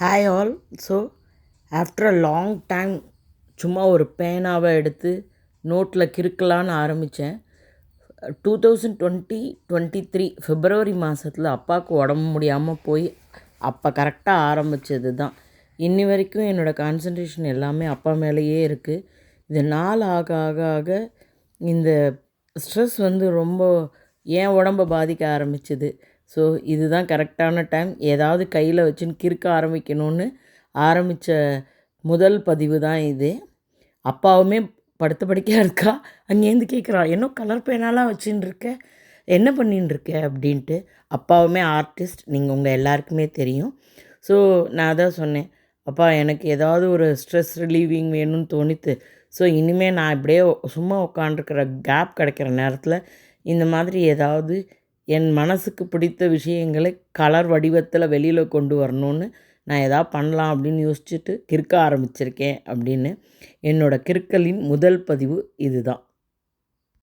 Hi all so after a long time சும்மா ஒரு பேனாவை எடுத்து நோட்டில் கிறுக்கலான்னு ஆரம்பித்தேன் two thousand twenty twenty three February மாதத்தில் அப்பாவுக்கு உடம்பு முடியாமல் போய் அப்போ கரெக்டாக ஆரம்பித்தது தான். இன்னி வரைக்கும் என்னோடய கான்சன்ட்ரேஷன் எல்லாமே அப்பா மேலேயே இருக்குது இது நாள் ஆக ஆக ஆக இந்த ஸ்ட்ரெஸ் வந்து ரொம்ப ஏன் உடம்பை பாதிக்க ஆரம்பிச்சது? ஸோ இதுதான் கரெக்டான டைம் ஏதாவது கையில் வச்சுன்னு கிறுக்க ஆரம்பிக்கணும்னு ஆரம்பித்த முதல் பதிவு தான் இது. அப்பாவுமே படுத்த படிக்கையாக இருக்கா? அங்கேருந்து கேட்குறா என்ன கலர் பேனாலாம் வச்சுன்னு இருக்க. என்ன பண்ணின்னு இருக்க? அப்படின்ட்டு. அப்பாவுமே ஆர்டிஸ்ட் நீங்கள் உங்கள் எல்லாருக்குமே தெரியும். ஸோ நான் அதான் சொன்னேன். அப்பா எனக்கு ஏதாவது ஒரு ஸ்ட்ரெஸ் ரிலீவிங் வேணும்னு தோணித்து ஸோ இனிமேல் நான் இப்படியே சும்மா உட்காண்டிருக்கிற கேப் கிடைக்கிற நேரத்தில் இந்த மாதிரி ஏதாவது என் மனசுக்கு பிடித்த விஷயங்களை கலர் வடிவத்தில் வெளியில் கொண்டு வரணும்னு நான் எதாவது பண்ணலாம் அப்படின்னு யோசிச்சுட்டு கிறுக்க ஆரம்பிச்சிருக்கேன் அப்படின்னு என்னோடய கிறுக்கலின் முதல் பதிவு இதுதான்.